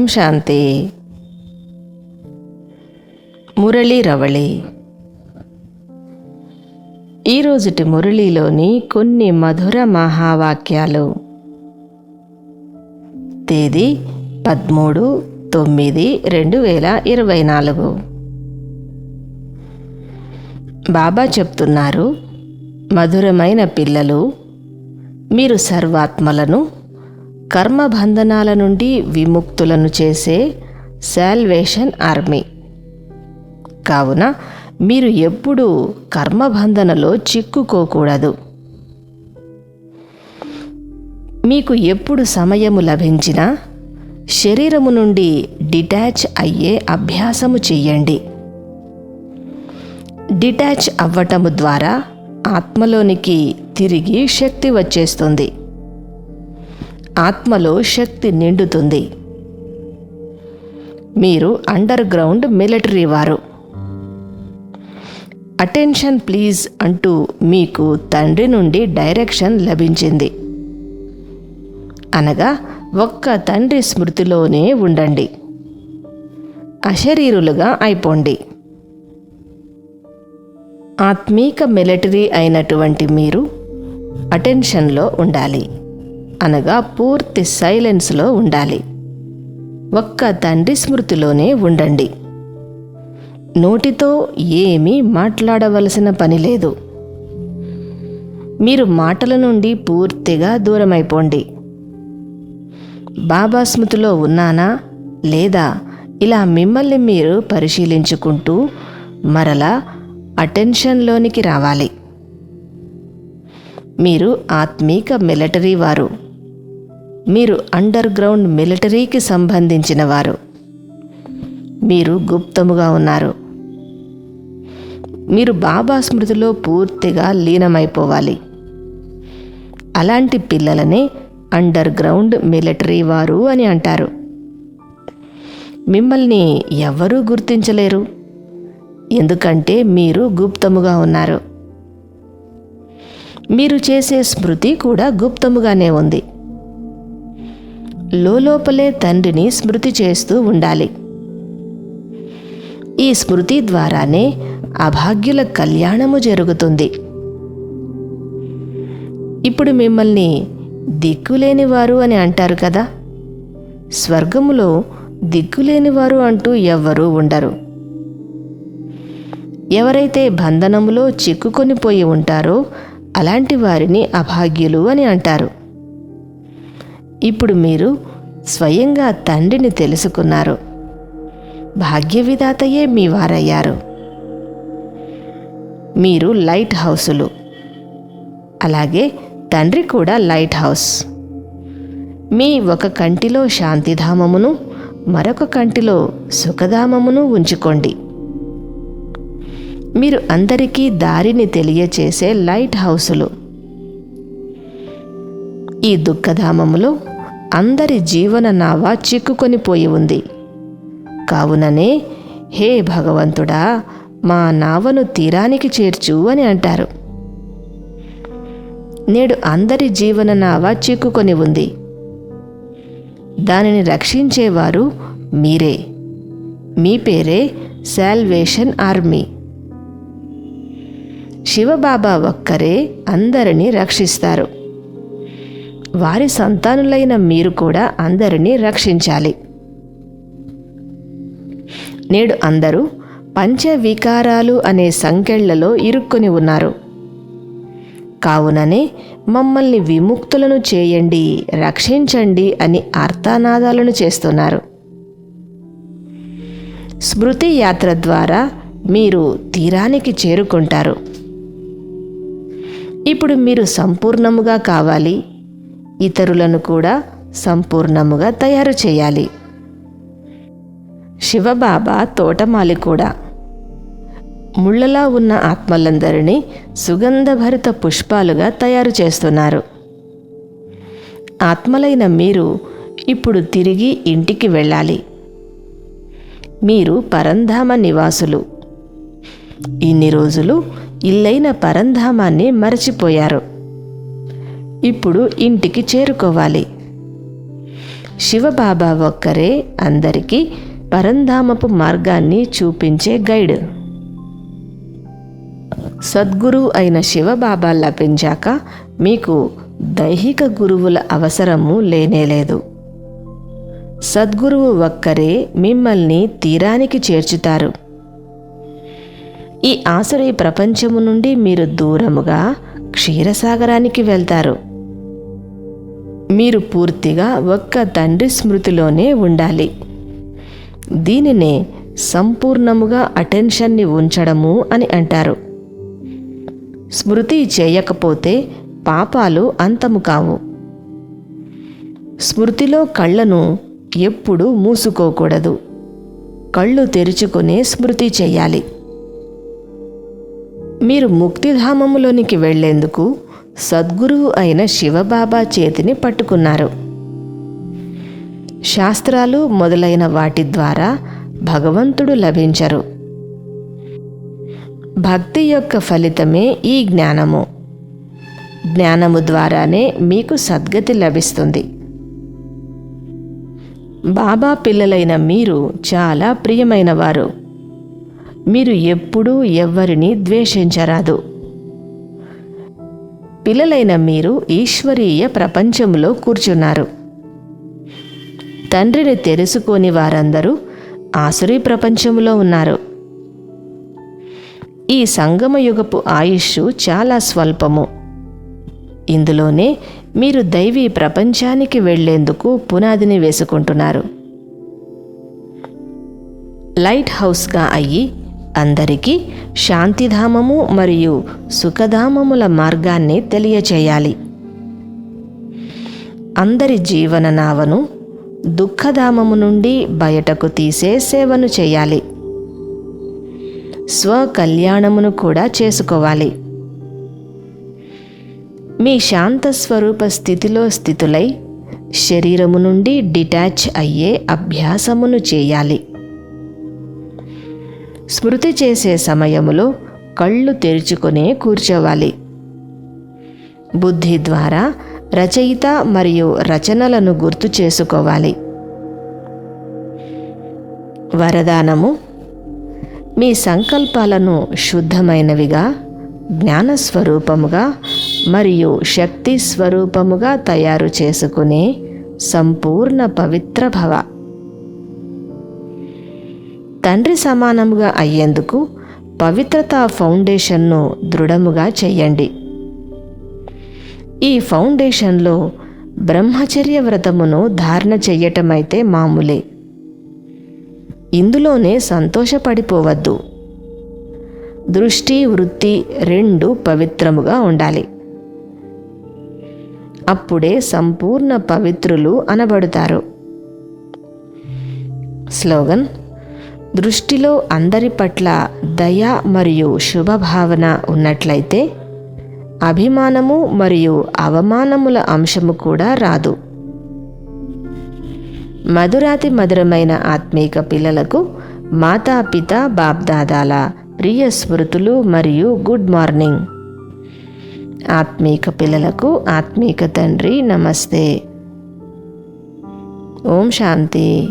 ఓం శాంతి. మురళీ రవళి. ఈరోజుటి మురళీలోని కొన్ని మధుర మహావాక్యాలు. తేదీ పదమూడు తొమ్మిది రెండు వేల ఇరవై నాలుగు. బాబా చెప్తున్నారు మధురమైన పిల్లలు మీరు సర్వాత్మలను కర్మబంధనాల నుండి విముక్తులను చేసే శాల్వేషన్ ఆర్మీ. కావున మీరు ఎప్పుడూ కర్మబంధనలో చిక్కుకోకూడదు. మీకు ఎప్పుడు సమయము లభించినా శరీరము నుండి డిటాచ్ అయ్యే అభ్యాసము చెయ్యండి. డిటాచ్ అవ్వటము ద్వారా ఆత్మలోనికి తిరిగి శక్తి వచ్చేస్తుంది. ఆత్మలో శక్తి నిండుతుంది. మీరు అండర్ గ్రౌండ్ మిలిటరీ వారు. అటెన్షన్ ప్లీజ్ అంటూ మీకు తండ్రి నుండి డైరెక్షన్ లభించింది. అనగా ఒక్క తండ్రి స్మృతిలోనే ఉండండి. అశరీరులుగా అయిపోండి. ఆత్మీక మిలిటరీ అయినటువంటి మీరు అటెన్షన్లో ఉండాలి. అనగా పూర్తి సైలెన్స్లో ఉండాలి. ఒక్క తండ్రి స్మృతిలోనే ఉండండి. నోటితో ఏమీ మాట్లాడవలసిన పని లేదు. మీరు మాటల నుండి పూర్తిగా దూరమైపోండి. బాబా స్మృతిలో ఉన్నానా? లేదా ఇలా మిమ్మల్ని మీరు పరిశీలించుకుంటూ మరలా అటెన్షన్లోనికి రావాలి. మీరు ఆత్మీక మిలిటరీ వారు. మీరు అండర్ గ్రౌండ్ మిలిటరీకి సంబంధించిన వారు. మీరు గుప్తముగా ఉన్నారు. మీరు బాబా స్మృతిలో పూర్తిగా లీనమైపోవాలి. అలాంటి పిల్లలనే అండర్ గ్రౌండ్ మిలిటరీ వారు అని అంటారు. మిమ్మల్ని ఎవరూ గుర్తించలేరు. ఎందుకంటే మీరు గుప్తముగా ఉన్నారు. మీరు చేసే స్మృతి కూడా గుప్తముగానే ఉంది. లోపలే తండ్రిని స్మృతి చేస్తూ ఉండాలి. ఈ స్మృతి ద్వారానే అభాగ్యుల కళ్యాణము జరుగుతుంది. ఇప్పుడు మిమ్మల్ని దిక్కులేనివారు అని అంటారు కదా? స్వర్గములో దిక్కులేనివారు అంటూ ఎవ్వరూ ఉండరు. ఎవరైతే బంధనములో చిక్కుకొని పోయి ఉంటారో అలాంటి వారిని అభాగ్యులు అని అంటారు. ఇప్పుడు మీరు స్వయంగా తండ్రిని తెలుసుకున్నారు. భాగ్య విధాతయే మీ వారయ్యారు. మీరు లైట్ హౌసులు. అలాగే తండ్రి కూడా లైట్ హౌస్. మీ ఒక కంటిలో శాంతిధామమును మరొక కంటిలో సుఖధామమును ఉంచుకోండి. మీరు అందరికీ దారిని తెలియచేసే లైట్ హౌసులు. ఈ దుఃఖధామములో అందరి జీవన నావ చిక్కుకొని పోయి ఉంది. కావుననే హే భగవంతుడా మా నావను తీరానికి చేర్చు అని అంటారు. నేడు అందరి జీవన నావ చిక్కుకొని ఉంది. దానిని రక్షించేవారు మీరే. మీ పేరే శాల్వేషన్ ఆర్మీ. శివబాబా ఒక్కరే అందరినీ రక్షిస్తారు. వారి సంతానులైన మీరు కూడా అందరినీ రక్షించాలి. నేడు అందరూ పంచవికారాలు అనే సంకెళ్ళలో ఇరుక్కొని ఉన్నారు. కావుననే మమ్మల్ని విముక్తులను చేయండి రక్షించండి అని అర్థానాదాలను చేస్తున్నారు. స్మృతి యాత్ర ద్వారా మీరు తీరానికి చేరుకుంటారు. ఇప్పుడు మీరు సంపూర్ణముగా కావాలి. ఇతరులను కూడా సంపూర్ణముగా తయారు చేయాలి. శివబాబా తోటమాలి కూడా. ముళ్ళలా ఉన్న ఆత్మలందరినీ సుగంధభరిత పుష్పాలుగా తయారు చేస్తున్నారు. ఆత్మలైన మీరు ఇప్పుడు తిరిగి ఇంటికి వెళ్ళాలి. మీరు పరంధామ నివాసులు. ఇన్ని రోజులు ఇల్లైన పరంధామాన్ని మరచిపోయారు. ఇప్పుడు ఇంటికి చేరుకోవాలి. శివబాబా ఒక్కరే అందరికీ పరంధామపు మార్గాన్ని చూపించే గైడ్. సద్గురు అయిన శివబాబా లభించాక మీకు దైహిక గురువుల అవసరము లేనేలేదు సద్గురువు ఒక్కరే మిమ్మల్ని తీరానికి చేర్చుతారు. ఈ ఆసురీ ప్రపంచము నుండి మీరు దూరముగా క్షీరసాగరానికి వెళ్తారు. మీరు పూర్తిగా ఒక్క తండ్రి స్మృతిలోనే ఉండాలి. దీనినే సంపూర్ణముగా అటెన్షన్ని ఉంచడము అని అంటారు. స్మృతి చేయకపోతే పాపాలు అంతము కావు. స్మృతిలో కళ్ళను ఎప్పుడు మూసుకోకూడదు. కళ్ళు తెరుచుకునే స్మృతి చేయాలి. మీరు ముక్తిధామములోనికి వెళ్ళేందుకు సద్గురువు అయిన శివబాబా చేతిని పట్టుకున్నారు. శాస్త్రాలు మొదలైన వాటి ద్వారా భగవంతుడు లభించరు. భక్తి యొక్క ఫలితమే ఈ జ్ఞానము. జ్ఞానము ద్వారానే మీకు సద్గతి లభిస్తుంది. బాబా పిల్లలైన మీరు చాలా ప్రియమైనవారు. మీరు ఎప్పుడూ ఎవ్వరిని ద్వేషించరాదు. పిల్లలైన మీరు ఈశ్వరీయ ప్రపంచంలో కూర్చున్నారు. తండ్రిని తెలుసుకోని వారందరూ ఆసురీ ప్రపంచంలో ఉన్నారు. ఈ సంగమయుగపు ఆయుష్ చాలా స్వల్పము. ఇందులోనే మీరు దైవీ ప్రపంచానికి వెళ్ళేందుకు పునాదిని వేసుకుంటున్నారు. లైట్ హౌస్గా అయ్యి అందరికీ శాంతిధామము మరియు సుఖధామముల మార్గాన్ని తెలియచేయాలి. అందరి జీవన నావను దుఃఖధామము నుండి బయటకు తీసే సేవను చేయాలి. స్వకల్యాణమును కూడా చేసుకోవాలి. మీ శాంత స్వరూప స్థితిలో స్థితులై శరీరము నుండి డిటాచ్ అయ్యే అభ్యాసమును చేయాలి. స్మృతి చేసే సమయములో కళ్ళు తెరుచుకునే కూర్చోవాలి. బుద్ధి ద్వారా రచయిత మరియు రచనలను గుర్తు చేసుకోవాలి. వరదానము మీ సంకల్పాలను శుద్ధమైనవిగా జ్ఞానస్వరూపముగా మరియు శక్తి స్వరూపముగా తయారు చేసుకునే సంపూర్ణ పవిత్ర భవ. తండ్రి సమానముగా అయ్యేందుకు పవిత్రత ఫౌండేషన్ను దృఢముగా చెయ్యండి. ఈ ఫౌండేషన్లో బ్రహ్మచర్య వ్రతమును ధారణ చెయ్యటమైతే మామూలే. ఇందులోనే సంతోషపడిపోవద్దు. దృష్టి వృత్తి రెండు పవిత్రముగా ఉండాలి. అప్పుడే సంపూర్ణ పవిత్రులు అనబడుతారు. స్లోగన్ దృష్టిలో అందరి పట్ల దయ మరియు శుభభావన ఉన్నట్లయితే అభిమానము మరియు అవమానముల అంశము కూడా రాదు. మధురాతి మధురమైన ఆత్మీక పిల్లలకు మాతాపిత బాబ్దాదాల ప్రియ స్మృతులు మరియు గుడ్ మార్నింగ్. ఆత్మీక పిల్లలకు ఆత్మీక తండ్రి నమస్తే. ఓం శాంతి.